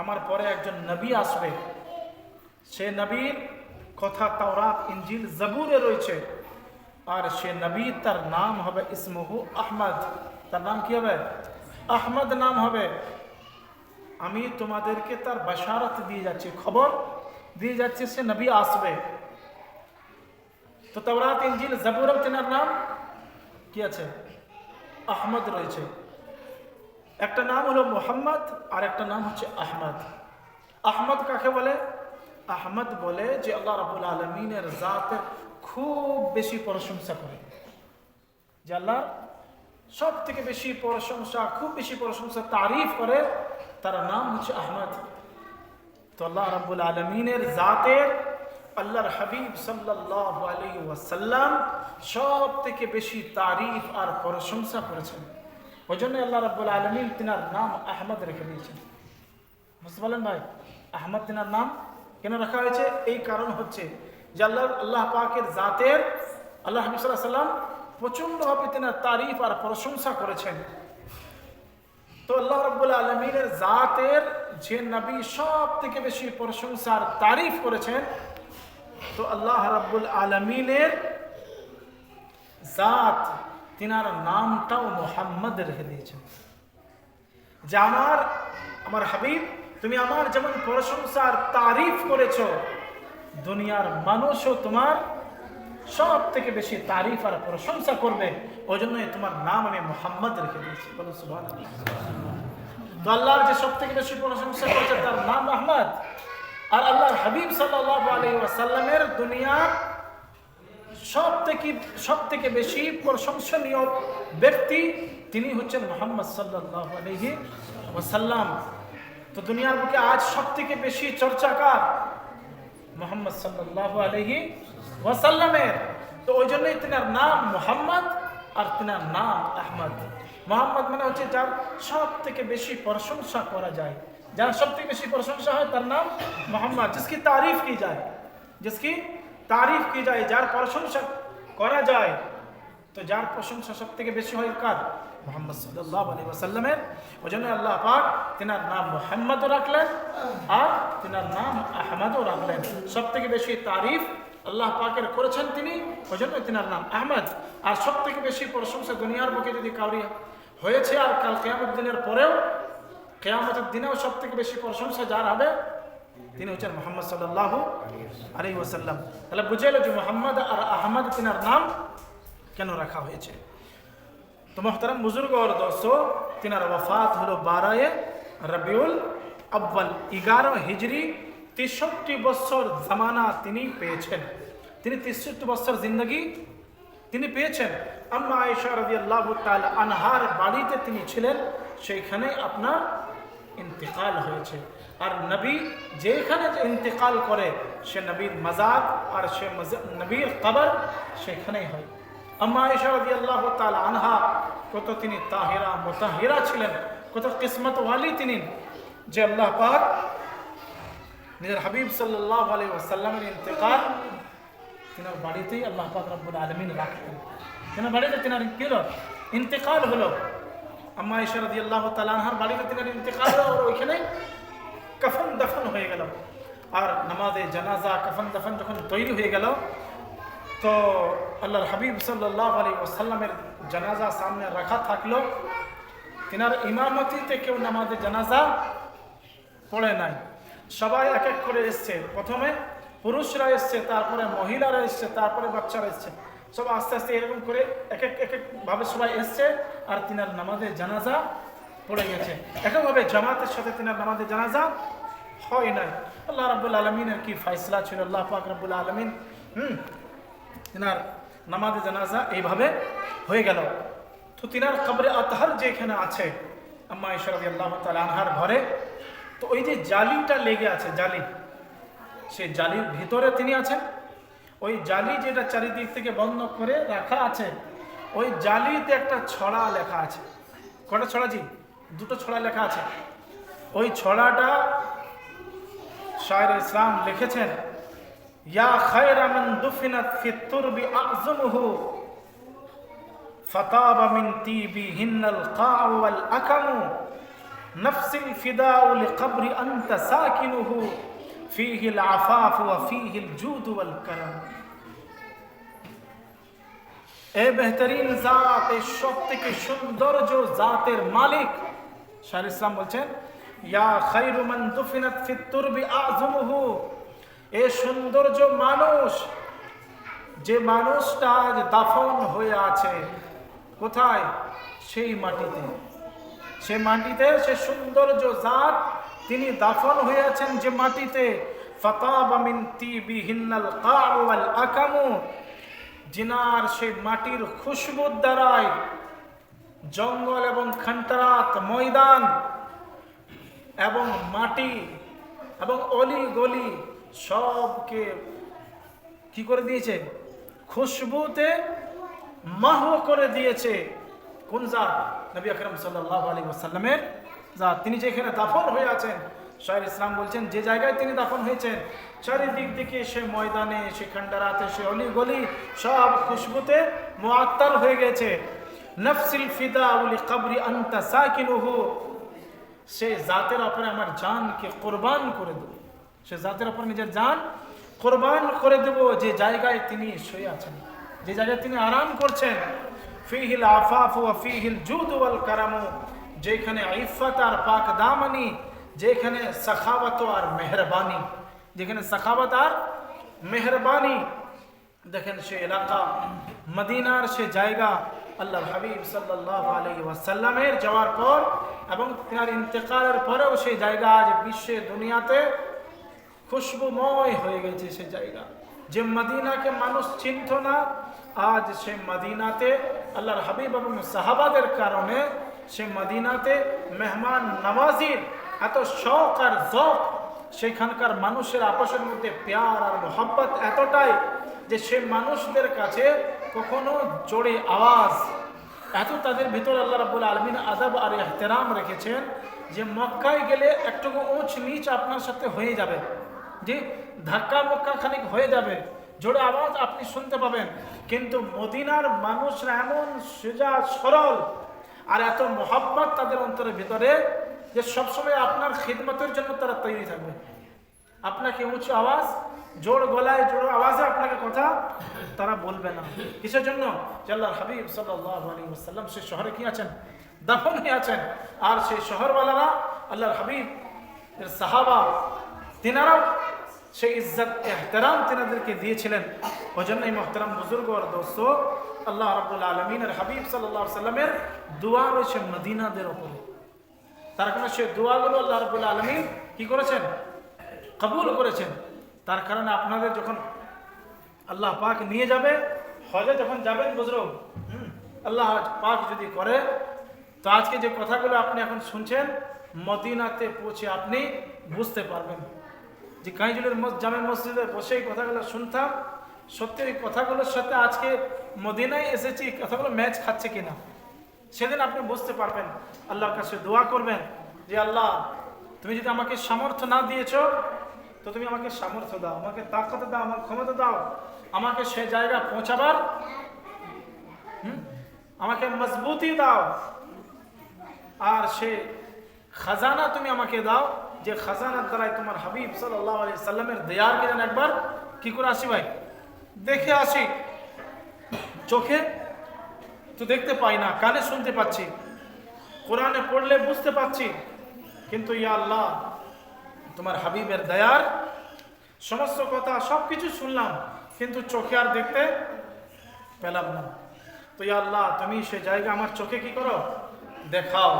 আমার পরে একজন নবী আসবে। সে নবীর কথা তাওরাত ইঞ্জিল জবুরে রয়েছে। আর সে নবী, তার নাম হবে ইসমহু আহমদ। তার নাম কি হবে? আহমদ নাম হবে। আমি তোমাদেরকে তার বাসারত দিয়ে যাচ্ছি, খবর দিয়ে যাচ্ছি, সে নবী আসবে। তো তাওরাত ইঞ্জিল জবুরও তেনার নাম কি আছে? আহমদ রয়েছে। একটা নাম হলো মোহাম্মদ, আর একটা নাম হচ্ছে আহমদ। আহমদ কাকে বলে? আহমদ বলে যে আল্লাহ রাবুল আলমিনের জাতের খুব বেশি প্রশংসা করে। যে আল্লাহ সব থেকে বেশি প্রশংসা, খুব বেশি প্রশংসা তারিফ করে, তার নাম হচ্ছে আহমদ। তো আল্লাহ রাবুল আলমিনের জাতের আল্লাহর হাবিব সাল্লাহ আলী ওয়াসাল্লাম সব থেকে বেশি তারিফ আর প্রশংসা করেছেন। ওই জন্য আল্লাহ রাবুল আলমিন তিনার নাম আহমদ রেখে দিয়েছেন। বুঝতে পারলেন ভাই? আহমদ তিনার নাম কেন রাখা হয়েছে? এই কারণ হচ্ছে যে আল্লাহ আল্লাহ পাকের জাতের আল্লাহ হাবিব সাল্লাম প্রচণ্ডভাবে তিনার তারিফ আর প্রশংসা করেছেন। তো আল্লাহ রব্বুল আলমিনের জাতের যে নবী সব থেকে বেশি প্রশংসার তারিফ করেছেন, তো আল্লাহ রাব্বুল আলমিনের জাত তিনার নামটাও মোহাম্মদ রেখে দিয়েছেন। যে আমার আমার হাবিব, তুমি আমার যেমন প্রশংসার তারিফ করেছ, দুনিয়ার মানুষও তোমার সব থেকে বেশি তারিফ আর প্রশংসা করবে ওই জন্যই তোমার নাম আমি মোহাম্মদ রেখে দিয়েছি। বলো সুবহান তো আল্লাহর যে সব থেকে বেশি প্রশংসা করেছে তার নাম আহমদ। আর আল্লাহর হাবিব সাল্লাহ আলী ওয়াসাল্লামের দুনিয়ার সব থেকে সব থেকে বেশি প্রশংসনীয় ব্যক্তি তিনি হচ্ছেন মোহাম্মদ সাল্লাহ আলহি ওসাল্লাম তো দুনিয়ার বুকে আজ সব থেকে বেশি চর্চাকার মোহাম্মদ সাল্লাহ আলহি ওয়াসাল্লামের। তো ওই জন্যই তিনার নাম মোহাম্মদ আর তিনার নাম আহমদ। মোহাম্মদ মানে হচ্ছে যার সব থেকে বেশি প্রশংসা করা যায়। যার সব থেকে বেশি প্রশংসা হয় তার নাম মোহাম্মদ। জিসকি তারিফ কি যায়? জিসকি তারিফ কি যায়? যার প্রশংসা করা যায়, তো যার প্রশংসা সব থেকে বেশি হয় কার? মোহাম্মদ সাল্লাহ আলী ওই জন্য আল্লাহ পাক তেনার নাম মোহাম্মদও রাখলেন আর তেনার নাম আহমদও রাখলেন। সব থেকে বেশি তারিফ আল্লাহ পাকের করেছেন তিনি ওই জন্য তেনার নাম আহমদ। আর সব থেকে বেশি প্রশংসা দুনিয়ার বুকে যদি কাউরি হয়েছে, আর কাল কেয়ামত দিনের পরেও, কেয়ামতের দিনেও সব থেকে বেশি প্রশংসা যার হবে তিনি হচ্ছেন মোহাম্মদ সাল্লাহ আলি ওসাল্লাম তাহলে বুঝে এলো যে মোহাম্মদ আর আহমদ তিনার নাম কেন রাখা হয়েছে? তো মোহতারাম বুজুর্গ ওর দোস্ত তিনার ওফাত হলো বারোয় রবিউল আব্বাল এগারো হিজড়ি তেষট্টি বছর জামানা তিনি পেয়েছেন। তিনি তেষট্টি বছর জিন্দগি তিনি পেয়েছেন। আম্মা আয়েশা রবি আল্লাহ আনহার বাড়িতে তিনি ছিলেন, সেইখানে আপনার ইন্তেকাল হয়েছে। আর নবী যেখানে ইন্তেকাল করে, সে নবীর মাজার আর সে নবীর কবর সেখানেই হয়। আম্মা তাআলা আনহা, কত তিনি তাহিরা, মুতাহিরা ছিলেন, কত কিসমত ওয়ালি তিনি, যে আল্লাহ পাক নিজের হাবিব আলাইহি ওয়াসাল্লামের ইন্তেকাল তিনার বাড়িতেই আল্লাহ পাক রব্বুল আলমিন তিনার বাড়িতে তিনার ইন্তেকাল হলো। আম্মা ইশা রাদি আল্লাহ তালানহার বাড়িতে তিনার ইন্তেকাল হলো আর ওইখানে কফন দফন হয়ে গেল। আর নামাজে জানাজা কফন দফন যখন তৈরি হয়ে গেল, তো আল্লাহর হাবিব সাল্লাহ আলী ওসাল্লামের জানাজা সামনে রাখা থাকল। তিনার ইমামতিতে কেউ নামাজে জানাজা পড়ে নাই। সবাই এক এক করে এসছে। প্রথমে পুরুষরা এসছে, তারপরে মহিলারা এসছে, তারপরে বাচ্চারা এসছে। সব আস্তে আস্তে এরকম করে এক এক এক একভাবে সবাই এসছে আর তিনার নামাজের জানাজা পড়ে গেছে। একইভাবে জামাতের সাথে তিনার নামাজের জানাজা হয় নাই। আল্লাহ রাবুল আলমিনের কি ফাইসলা ছিল? আল্লাহ পাক রাবুল আলমিন, হুম, তিনার নামাজে জানাজা এইভাবে হয়ে গেল। তো তিনার কবরে আতহার যেখানে আছে, আম্মা ইশরাদি আল্লাহ তালা আনহার ঘরে, তো ওই যে জালিটা লেগে আছে, জালি সেই জালির ভিতরে তিনি আছেন। ওই জালি যেটা চারিদিক থেকে বন্ধ করে রাখা আছে, ওই জালিতে একটা ছড়া লেখা আছে। কটা ছড়া জি? দুটো ছড়া লেখা আছে। ওই ছড়াটা শায়ের ইসলাম লিখেছেন, ইয়া খায়রা মান দুফিনাত ফি তুরবি আযমুহু মিন তিবিহিন্নাল কাউ ওয়াল আকামু নফসিল ফিদাউ লিকবরি আনতা সাকিনুহু। ফীহিল আফাফ ওয়া ফীহিল জুদ এ বেহতরিন জাত এই সব থেকে জাতের মালিক শাহ ইসলাম বলছেন, ইয়া খাইরু মান দুফিনাত ফিত তুরবি আযমুহু। এ সৌন্দর্য মানুষ, যে মানুষটা দাফন হয়ে আছে, কোথায়? সেই মাটিতে। সে মাটিতে সে সৌন্দর্য জাত তিনি দাফন হয়ে আছেন যে মাটিতে জিনার সেই মাটির খুশবুর দ্বারায় জঙ্গল এবং খান্টারাত ময়দান এবং মাটি এবং অলি গলি সবকে কি করে দিয়েছে? খুশবুতে মাহ করে দিয়েছে। কোন জাত? নবী আকরম সাল্লাহ আলী ওসাল্লামের জাত তিনি যেখানে দাফন হয়ে আছেন শাহির ইসলাম বলছেন, যে জায়গায় তিনি দাফন হয়েছেন, চারিদিক দিকে সে ময়দানে, সে খান্ডারাতে সে অলি গলি সব খুশবুতে মোয়াত্তার হয়ে গেছে। নফসিল ফিদা উলি কবরি আন্তা সাকিনুহু। সে জাতের ওপরে আমার জানকে কোরবান করে দেব। সে জাতের ওপর নিজের জান কোরবান করে দেব যে জায়গায় তিনি শুয়ে আছেন। যে জায়গায় তিনি আরাম করছেন। ফিহিল আফাফ ওয়া ফিহিল জুদ ওয়াল কারামু। যেখানে ইফাত আর পাক দামানি, যেখানে সখাওয়াত আর মেহরবানি। যেখানে সখাওয়াত আর মেহরবানি, দেখেন সে এলাকা, মদিনার সে জায়গা আল্লাহ হাবিব সাল্লাহ আলী ওয়াসাল্লামের যাওয়ার পর এবং তার ইন্তেকালের পরেও সেই জায়গা আজ বিশ্বে, দুনিয়াতে খুশবুময় হয়ে গেছে সে জায়গা। যে মদিনাকে মানুষ চিনত না, আজ সে মদিনাতে আল্লাহর হাবিব এবং সাহাবাদের কারণে সে মদিনাতে মেহমান নওয়াজির এত শখ আর জখ সেখানকার মানুষের আপসের মধ্যে প্যার আর মোহাব্বত এতটাই যে সে মানুষদের কাছে কখনো জোরে আওয়াজ। এত তাদের ভিতর আল্লাহ রাবুল আলমিন আদাব আর এহতেরাম রেখেছেন যে মক্কায় গেলে একটুকু উঁচ নিচ আপনার সাথে হয়ে যাবে। যে ধাক্কা মক্কা খানিক হয়ে যাবে, জোরে আওয়াজ আপনি শুনতে পাবেন। কিন্তু মদিনার মানুষরা এমন সোজা সরল আর এত মোহাব্বত তাদের অন্তরের ভিতরে যে সবসময় আপনার খিদমতের জন্য তারা তৈরি থাকবে। আপনাকে উঁচু আওয়াজ, জোর গলায় জোর আওয়াজে আপনাকে কথা তারা বলবে না। কিসের জন্য? যে আল্লাহর হাবিব সাল্লাম সে শহরে কি আছেন? দাফন হয়ে আছেন। আর সেই শহরওয়ালারা আল্লাহর হাবিব সাহাবা, তিনারাও সেই ইজ্জত, এহতেরাম তিনাদেরকে দিয়েছিলেন। ওই জন্য এই মোহতারাম বুজুর্গ আর দোস্ত, আল্লাহ রবুল আলমিনের হাবিব সাল্লাহ সাল্লামের দোয়া রয়েছে মদিনাদের ওপরে। তার কারণে সে দোয়াগুলো আল্লাহ রবুল আলমিন কি করেছেন? কবুল করেছেন। তার কারণে আপনাদের যখন আল্লাহ পাক নিয়ে যাবে, হজে যখন যাবেন বুজরুগ আল্লাহ পাক যদি করে, তো আজকে যে কথাগুলো আপনি এখন শুনছেন, মদিনাতে পৌঁছে আপনি বুঝতে পারবেন। যে কাইজুলের জামে মসজিদে বসে এই কথাগুলো শুনতাম। সত্যি এই কথাগুলোর সাথে আজকে মদিনায় এসেছি কথাগুলো ম্যাচ খাচ্ছে কিনা? সেদিন আপনি বুঝতে পারবেন। আল্লাহর কাছে দোয়া করবেন যে, আল্লাহ, তুমি যদি আমাকে সামর্থ্য না দিয়েছ, তো তুমি আমাকে সামর্থ্য দাও, আমাকে তাকত দাও, আমার ক্ষমতা দাও, আমাকে সে জায়গা পৌঁছাবার? আমাকে মজবুতি দাও, আর সে খাজানা তুমি আমাকে দাও যে খাজানার দ্বারাই তোমার হাবিব সাল্লাহ আলি সাল্লামের দেয়ারকে যেন একবার, কি করে আসি ভাই? দেখে আসি। চোখে তো দেখতে পাই না, কানে শুনতে পাচ্ছি। কোরআনে পড়লে বুঝতে পাচ্ছি। কিন্তু ইয়া আল্লাহ, তোমার হাবিবের দয়ার সমস্ত কথা সব কিছু শুনলাম, কিন্তু চোখে আর দেখতে পেলাম না। তো ইয়া আল্লাহ, তুমি সে জায়গা আমার চোখে কি করো? দেখাও।